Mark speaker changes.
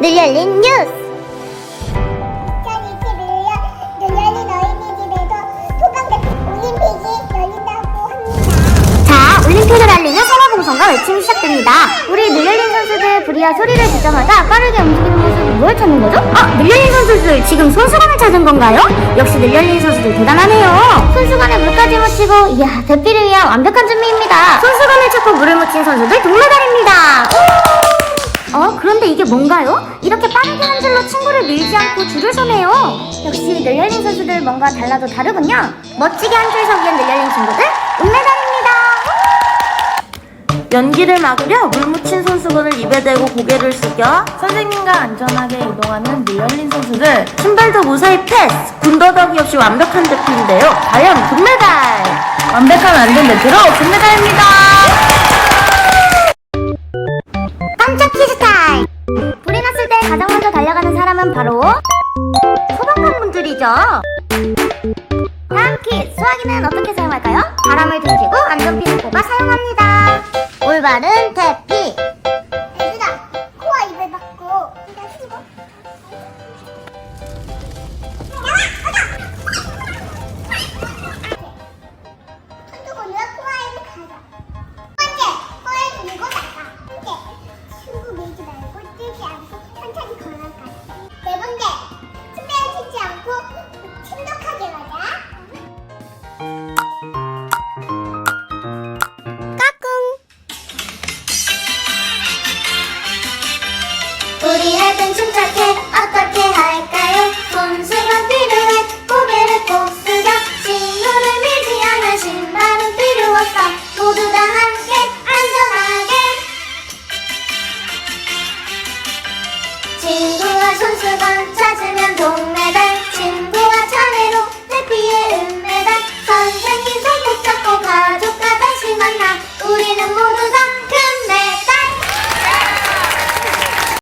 Speaker 1: 늘 열린 뉴스
Speaker 2: 2021년 늘 열린 어린이집에서 소방대 올림픽이 열린다고 합니다.
Speaker 1: 자 올림픽을 알리는 선화공성과 외침이 시작됩니다 우리 늘열린 선수들 불이와 소리를 듣자마자 빠르게 움직이는 모습이 뭘 찾는 거죠? 아 늘열린 선수들 지금 손수건을 찾은 건가요? 역시 늘열린 선수들 대단하네요 손수건에 물까지 묻히고 이야 대피를 위한 완벽한 준비입니다 손수건을 찾고 물을 묻힌 선수들 동메달입니다 어 그런데 이게 뭔가요? 이렇게 빠르게 한 줄로 친구를 밀지 않고 줄을 서네요. 역시 늘열린 선수들 뭔가 달라도 다르군요. 멋지게 한 줄 서기엔 늘열린 친구들 은메달입니다.
Speaker 3: 연기를 막으려 물 묻힌 손수건을 입에 대고 고개를 숙여 선생님과 안전하게 이동하는 늘열린 선수들. 신발도 무사히 패스. 군더더기 없이 완벽한 대피인데요. 과연 금메달. 완벽한 안전 매트로 금메달입니다
Speaker 1: 소방관분들이죠. 다음 퀴즈, 수화기는 어떻게 사용할까요? 바람을 등지고 안전핀을 꼽아 사용합니다. 올바른 대 우리 할땐 침착해 어떻게 할까요? 손수건 필요해 고개를 꼭 숙여 친구를 밀지 않아 신발은 필요 없어. 모두 다 함께 안전하게. 친구와 손수건